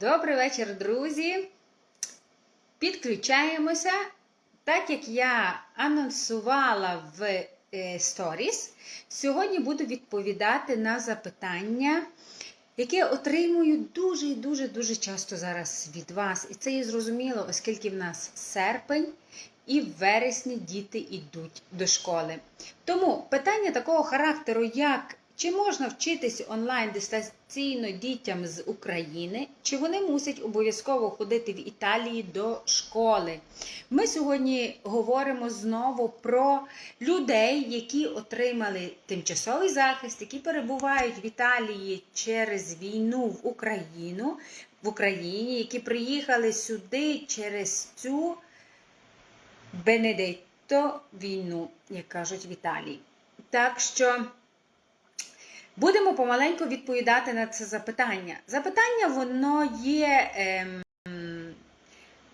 Добрий вечір, друзі. Підключаємося. Так як я анонсувала в е, сторіс, сьогодні буду відповідати на запитання, яке отримую дуже і дуже дуже часто зараз від вас. І це є зрозуміло, оскільки в нас серпень і в вересні діти йдуть до школи. Тому питання такого характеру, як чи можна вчитись онлайн дистанційно дітям з України, чи вони мусять обов'язково ходити в Італії до школи? Ми сьогодні говоримо знову про людей, які отримали тимчасовий захист, які перебувають в Італії через війну в Україну в Україні, які приїхали сюди через цю Бенедетто війну, як кажуть в Італії. Так що. Будемо помаленьку відповідати на це запитання. Запитання, воно є. Ем,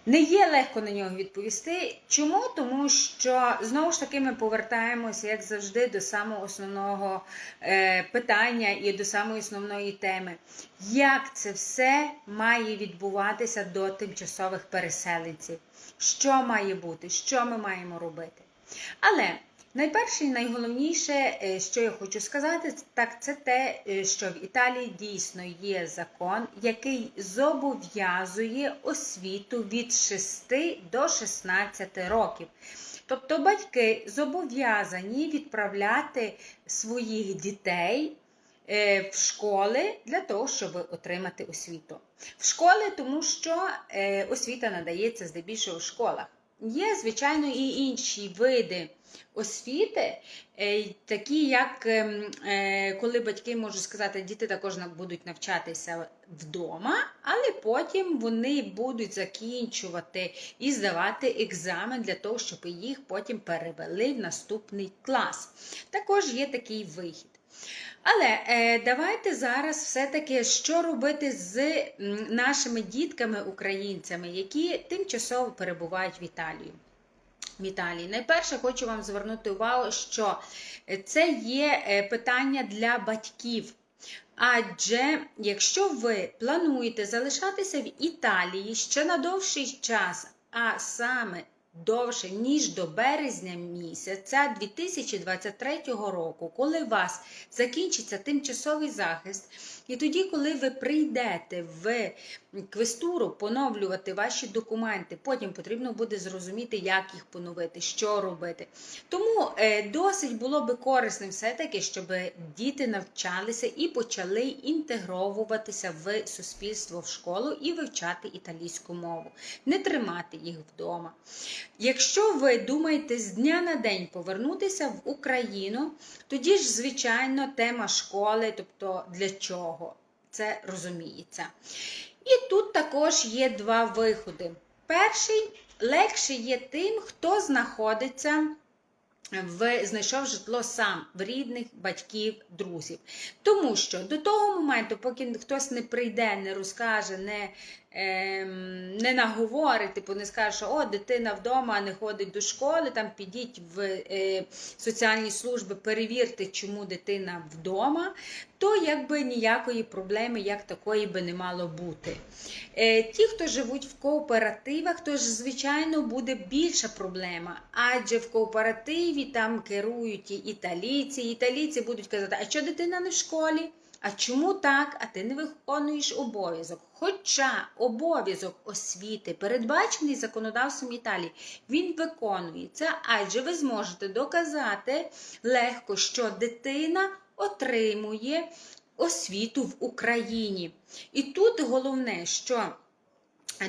не є легко на нього відповісти. Чому? Тому що знову ж таки ми повертаємося, як завжди, до самого основного е, питання і до самої основної теми. Як це все має відбуватися до тимчасових переселенців? Що має бути? Що ми маємо робити? Але Найперше і найголовніше, що я хочу сказати, так це те, що в Італії дійсно є закон, який зобов'язує освіту від 6 до 16 років. Тобто батьки зобов'язані відправляти своїх дітей в школи для того, щоб отримати освіту. В школи, тому що освіта надається здебільшого в школах. Є, звичайно, і інші види освіти, такі як коли батьки можуть сказати, діти також будуть навчатися вдома, але потім вони будуть закінчувати і здавати екзамен для того, щоб їх потім перевели в наступний клас. Також є такий вихід. Але е, давайте зараз все-таки що робити з нашими дітками-українцями, які тимчасово перебувають в Італії. В Італії. Найперше хочу вам звернути увагу, що це є е, питання для батьків. Адже якщо ви плануєте залишатися в Італії ще на довший час, а саме довше, ніж до березня місяця 2023 року, коли у вас закінчиться тимчасовий захист, і тоді, коли ви прийдете в квестуру поновлювати ваші документи, потім потрібно буде зрозуміти, як їх поновити, що робити. Тому е, досить було би корисним все-таки, щоб діти навчалися і почали інтегровуватися в суспільство в школу і вивчати італійську мову, не тримати їх вдома. Якщо ви думаєте з дня на день повернутися в Україну, тоді ж, звичайно, тема школи, тобто для чого, це розуміється. І тут також є два виходи. Перший легше є тим, хто знаходиться в, знайшов житло сам в рідних батьків, друзів. Тому що до того моменту, поки хтось не прийде, не розкаже, не не наговорить, типу не скаже, що о, дитина вдома не ходить до школи, там підіть в е, соціальні служби, перевірте, чому дитина вдома, то якби ніякої проблеми як такої би не мало бути. Е, ті, хто живуть в кооперативах, то ж, звичайно, буде більша проблема, адже в кооперативі там керують і італійці, італійці будуть казати, а що дитина не в школі? А чому так, а ти не виконуєш обов'язок? Хоча обов'язок освіти, передбачений законодавством Італії, він виконується, адже ви зможете доказати легко, що дитина отримує освіту в Україні. І тут головне, що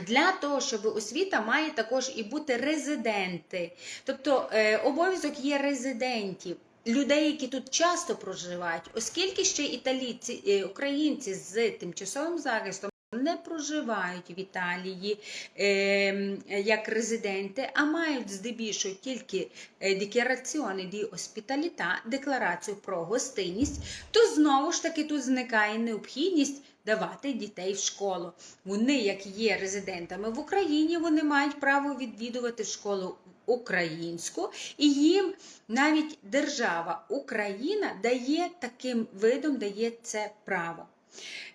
для того, щоб освіта має також і бути резиденти. Тобто е, обов'язок є резидентів людей, які тут часто проживають, оскільки ще італійці, е, українці з тимчасовим захистом. Не проживають в Італії е, як резиденти, а мають здебільшого тільки декараціони ді оспіталіта, декларацію про гостинність, то знову ж таки тут зникає необхідність давати дітей в школу. Вони, як є резидентами в Україні, вони мають право відвідувати школу українську, і їм навіть держава Україна дає таким видом дає це право.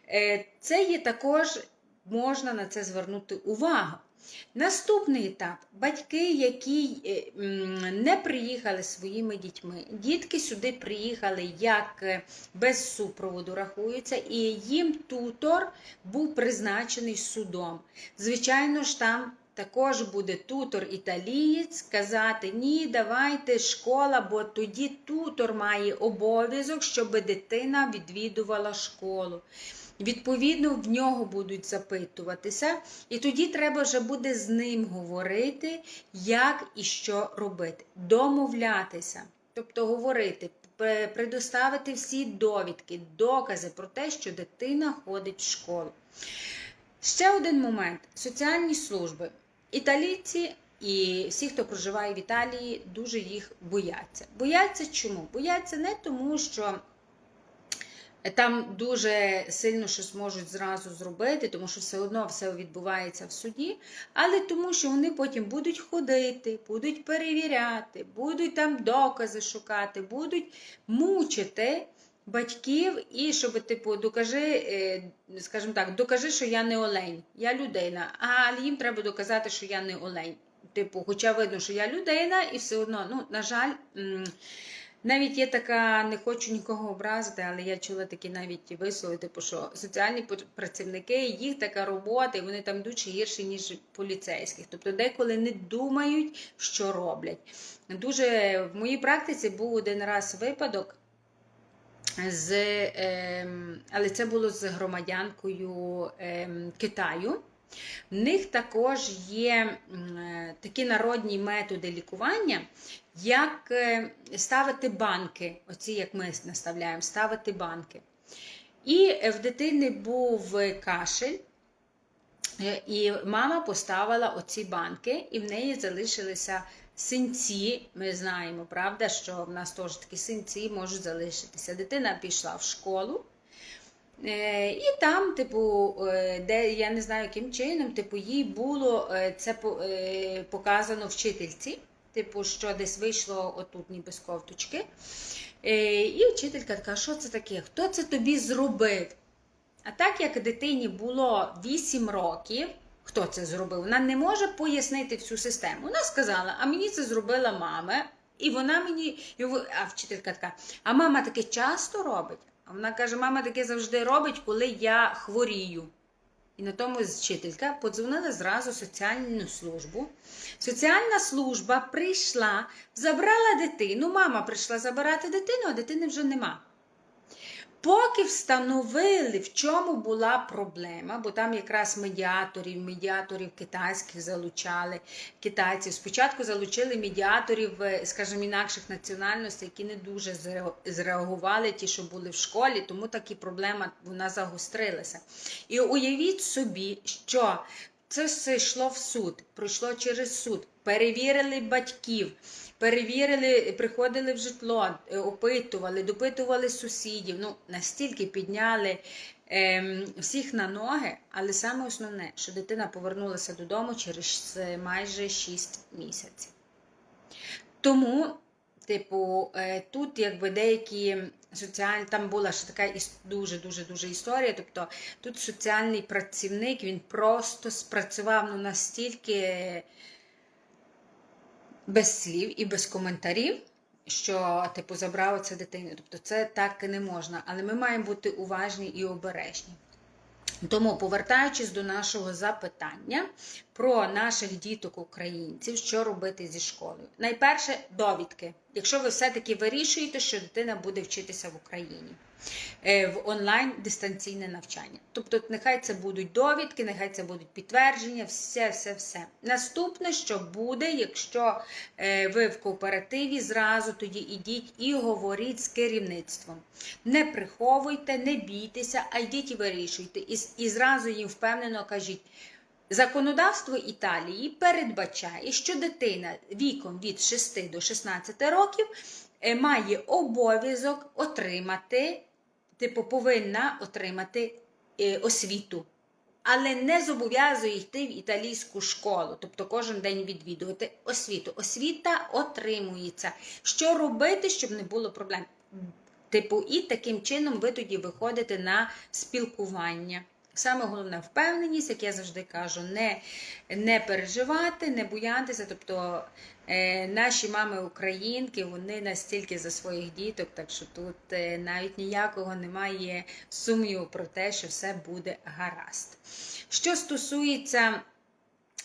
Е, це є також можна на це звернути увагу. Наступний етап батьки, які е, не приїхали своїми дітьми. Дітки сюди приїхали як е, без супроводу рахуються, і їм тутор був призначений судом. Звичайно ж, там також буде тутор італієць сказати: ні, давайте школа, бо тоді тутор має обов'язок, щоб дитина відвідувала школу. Відповідно, в нього будуть запитуватися, і тоді треба вже буде з ним говорити, як і що робити, домовлятися, тобто говорити, предоставити всі довідки, докази про те, що дитина ходить в школу. Ще один момент: соціальні служби. Італійці і всі, хто проживає в Італії, дуже їх бояться. Бояться чому? Бояться не тому, що там дуже сильно щось можуть зразу зробити, тому що все одно все відбувається в суді, але тому, що вони потім будуть ходити, будуть перевіряти, будуть там докази шукати, будуть мучити батьків і щоб, типу, докажи, е, скажімо так, докажи, що я не олень, я людина, але їм треба доказати, що я не олень. Типу, хоча видно, що я людина, і все одно, ну, на жаль. навіть є така, не хочу нікого образити, але я чула такі навіть вислови, типу, що соціальні працівники, їх така робота, і вони там дуже гірші, ніж поліцейських. Тобто деколи не думають, що роблять. Дуже в моїй практиці був один раз випадок. З, ем, але це було з громадянкою ем, Китаю. В них також є такі народні методи лікування, як е, ставити банки, оці як ми наставляємо, ставити банки. І е, в дитини був кашель, е, і мама поставила оці банки, і в неї залишилися синці. Ми знаємо, правда, що в нас теж такі синці можуть залишитися. Дитина пішла в школу. Е, І там, типу, е, де я не знаю, яким чином, типу, їй було е, це показано вчительці, типу, що десь вийшло отут, ніби з ковточки. І вчителька така, що це таке? Хто це тобі зробив? А так як дитині було 8 років, хто це зробив, вона не може пояснити всю систему. Вона сказала, а мені це зробила мама, і вона мені, а вчителька така, а мама таке часто робить? А вона каже, мама таке завжди робить, коли я хворію. І на тому вчителька подзвонила зразу соціальну службу. Соціальна служба прийшла, забрала дитину. Мама прийшла забирати дитину, а дитини вже нема. Поки встановили, в чому була проблема, бо там якраз медіаторів, медіаторів китайських залучали китайців. Спочатку залучили медіаторів, е, скажімо, інакших національностей, які не дуже зреагували, ті, що були в школі, тому такі проблема вона загострилася. І уявіть собі, що це все йшло в суд, пройшло через суд, перевірили батьків. Перевірили, приходили в житло, е, опитували, допитували сусідів. Ну, настільки підняли ем, всіх на ноги, але саме основне, що дитина повернулася додому через е, майже 6 місяців. Тому, типу, е, тут якби деякі соціальні, там була ще така іс- дуже дуже дуже історія. Тобто тут соціальний працівник він просто спрацював ну, настільки без слів і без коментарів, що типу забрала це дитину. Тобто це так і не можна, але ми маємо бути уважні і обережні. Тому, повертаючись до нашого запитання про наших діток-українців, що робити зі школою. Найперше, довідки. Якщо ви все-таки вирішуєте, що дитина буде вчитися в Україні е, в онлайн дистанційне навчання. Тобто, нехай це будуть довідки, нехай це будуть підтвердження, все, все, все. Наступне, що буде, якщо е, ви в кооперативі, зразу тоді ідіть і говоріть з керівництвом. Не приховуйте, не бійтеся, а йдіть і вирішуйте. І, і зразу їм впевнено кажіть. Законодавство Італії передбачає, що дитина віком від 6 до 16 років е, має обов'язок отримати, типу, повинна отримати е, освіту, але не зобов'язує йти в італійську школу, тобто кожен день відвідувати освіту. Освіта отримується. Що робити, щоб не було проблем? Типу, і таким чином ви тоді виходите на спілкування. Саме головне впевненість, як я завжди кажу, не, не переживати, не боятися. Тобто е, наші мами українки, вони настільки за своїх діток, так що тут е, навіть ніякого немає сумніву про те, що все буде гаразд. Що стосується.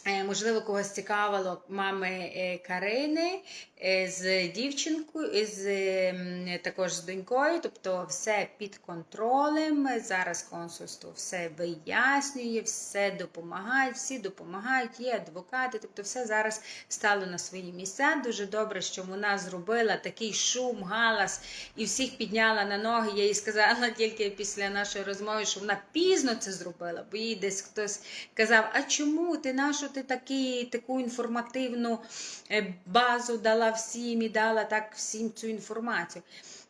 Е, Можливо, когось цікавило мами е, Карини з дівчинкою, з, ем, також з донькою, тобто все під контролем. Зараз консульство все вияснює, все допомагає, всі допомагають, є адвокати, тобто все зараз стало на свої місця. Дуже добре, що вона зробила такий шум, галас і всіх підняла на ноги. Я їй сказала тільки після нашої розмови, що вона пізно це зробила, бо їй десь хтось казав: А чому ти нашу ти такі, таку інформативну е, базу дала всім і дала так всім цю інформацію?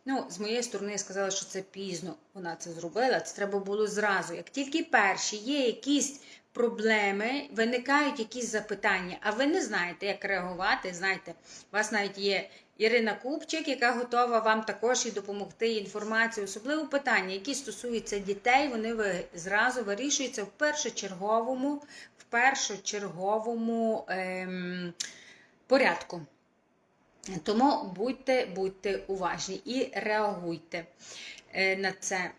Ну, з моєї сторони, я сказала, що це пізно вона це зробила. Це треба було зразу. Як тільки перші є якісь проблеми, виникають якісь запитання, а ви не знаєте, як реагувати. Знаєте, у вас навіть є Ірина Купчик, яка готова вам також і допомогти інформацію, особливо питання, які стосуються дітей, вони зразу вирішуються в першочерговому, в першочерговому ем, порядку. Тому будьте, будьте уважні і реагуйте е, на це.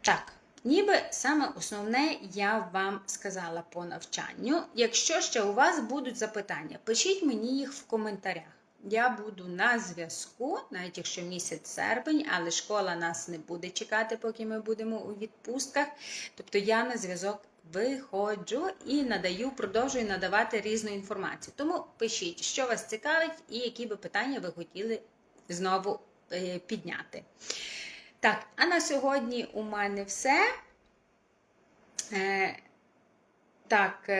Так, ніби саме основне я вам сказала по навчанню. Якщо ще у вас будуть запитання, пишіть мені їх в коментарях. Я буду на зв'язку, навіть якщо місяць серпень, але школа нас не буде чекати, поки ми будемо у відпустках. Тобто я на зв'язок виходжу і надаю, продовжую надавати різну інформацію. Тому пишіть, що вас цікавить і які би питання ви хотіли знову е, підняти. Так, а на сьогодні у мене все. Е, так.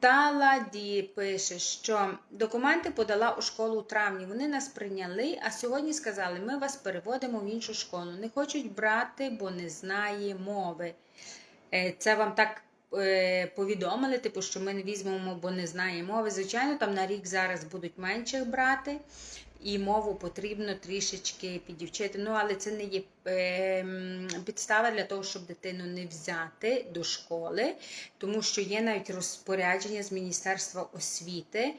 Таладі пише, що документи подала у школу у травні. Вони нас прийняли, а сьогодні сказали, ми вас переводимо в іншу школу. Не хочуть брати, бо не знає мови. Е, Це вам так е, повідомили, типу, що ми не візьмемо, бо не знає мови. Звичайно, там на рік зараз будуть менших брати. І мову потрібно трішечки підівчити. Ну, але це не є е, підстава для того, щоб дитину не взяти до школи, тому що є навіть розпорядження з Міністерства освіти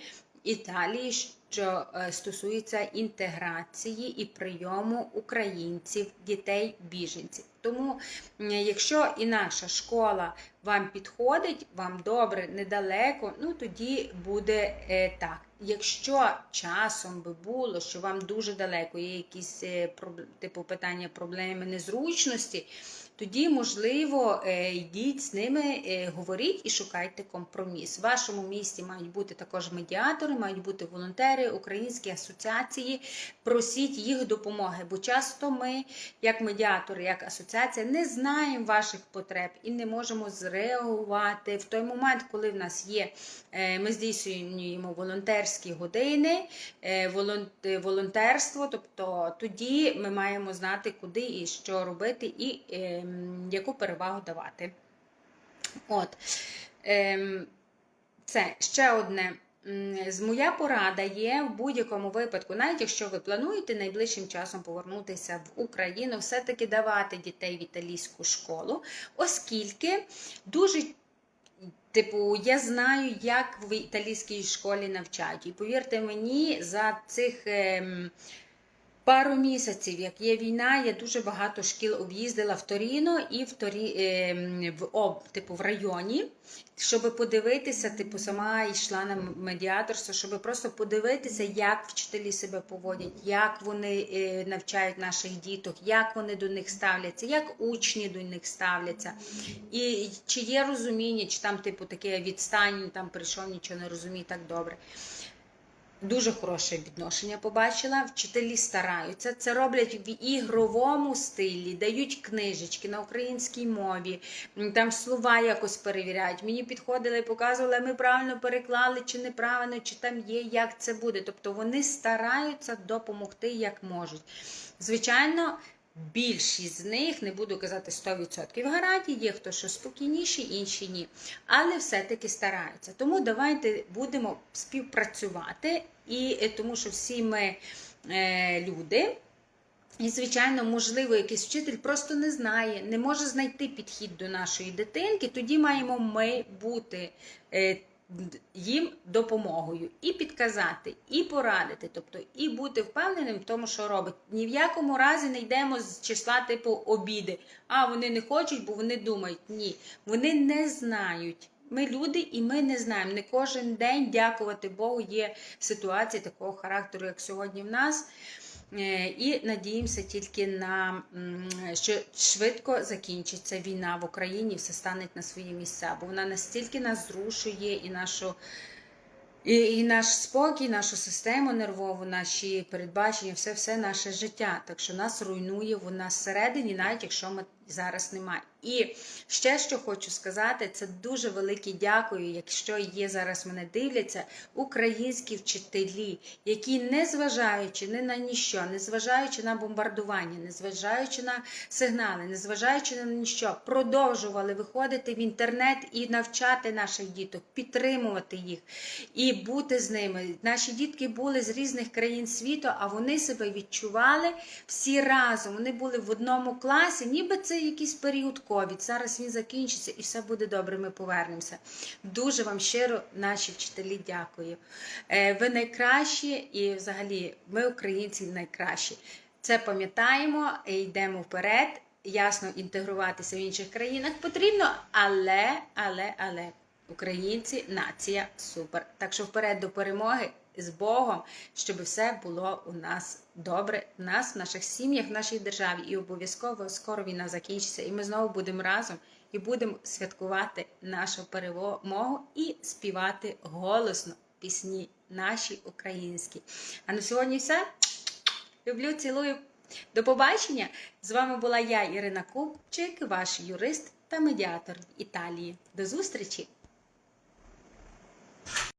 Італії, що е, стосується інтеграції і прийому українців, дітей, біженців. Тому, якщо і наша школа вам підходить, вам добре, недалеко, ну тоді буде е, так. Якщо часом би було, що вам дуже далеко є якісь е, типу питання, проблеми, незручності, тоді, можливо, е, йдіть з ними, е, говоріть і шукайте компроміс. В вашому місті мають бути також медіатори, мають бути волонтери, українські асоціації. Просіть їх допомоги, бо часто ми, як медіатори, як асоціація, не знаємо ваших потреб і не можемо зреагувати в той момент, коли в нас є, ми здійснюємо волонтерські години, волонтерство, тобто тоді ми маємо знати, куди і що робити. і яку перевагу давати. От. Ем, це ще одне. Моя порада є в будь-якому випадку, навіть якщо ви плануєте найближчим часом повернутися в Україну, все-таки давати дітей в італійську школу, оскільки дуже. Типу, я знаю, як в італійській школі навчають. І повірте мені, за цих. Пару місяців, як є війна, я дуже багато шкіл об'їздила в Торіно і в Торі, ем, в об, типу, в районі, щоб подивитися, типу, сама йшла на медіаторство, щоб просто подивитися, як вчителі себе поводять, як вони е, навчають наших діток, як вони до них ставляться, як учні до них ставляться. І чи є розуміння, чи там, типу, таке відстань, там прийшов, нічого не розуміє так добре. Дуже хороше відношення побачила. Вчителі стараються. Це роблять в ігровому стилі, дають книжечки на українській мові, там слова якось перевіряють. Мені підходили і показували, ми правильно переклали, чи неправильно, чи там є, як це буде. Тобто вони стараються допомогти як можуть. Звичайно. Більшість з них, не буду казати 100% гарантій, є хто що спокійніші, інші ні. Але все-таки стараються. Тому давайте будемо співпрацювати, і тому що всі ми е, люди. І, звичайно, можливо, якийсь вчитель просто не знає, не може знайти підхід до нашої дитинки. Тоді маємо ми бути е, їм допомогою і підказати, і порадити, тобто і бути впевненим в тому, що робить. Ні в якому разі не йдемо з числа типу обіди. А вони не хочуть, бо вони думають. Ні, вони не знають. Ми люди, і ми не знаємо. Не кожен день, дякувати Богу, є ситуації такого характеру, як сьогодні в нас. Е, І надіємося тільки на що швидко закінчиться війна в Україні, все стане на свої місця, бо вона настільки нас зрушує і нашу. І, і наш спокій, нашу систему нервову, наші передбачення, все все наше життя. Так що нас руйнує вона всередині, навіть якщо ми зараз немає. І ще що хочу сказати, це дуже велике дякую, якщо є зараз мене дивляться, українські вчителі, які, незважаючи ні на ніщо, незважаючи на бомбардування, незважаючи на сигнали, незважаючи на ніщо, продовжували виходити в інтернет і навчати наших діток, підтримувати їх і бути з ними. Наші дітки були з різних країн світу, а вони себе відчували всі разом. Вони були в одному класі, ніби це якийсь період ковід. Зараз він закінчиться і все буде добре. Ми повернемося. Дуже вам щиро, наші вчителі, дякую. Е, Ви найкращі, і взагалі ми, українці, найкращі. Це пам'ятаємо, йдемо вперед. Ясно, інтегруватися в інших країнах потрібно, але, але, але. Українці, нація супер. Так що вперед до перемоги з Богом, щоб все було у нас добре, в нас, в наших сім'ях, в нашій державі. І обов'язково скоро війна закінчиться, і ми знову будемо разом і будемо святкувати нашу перемогу і співати голосно пісні наші українські. А на сьогодні все. Люблю, цілую. До побачення! З вами була я, Ірина Купчик, ваш юрист та медіатор Італії. До зустрічі!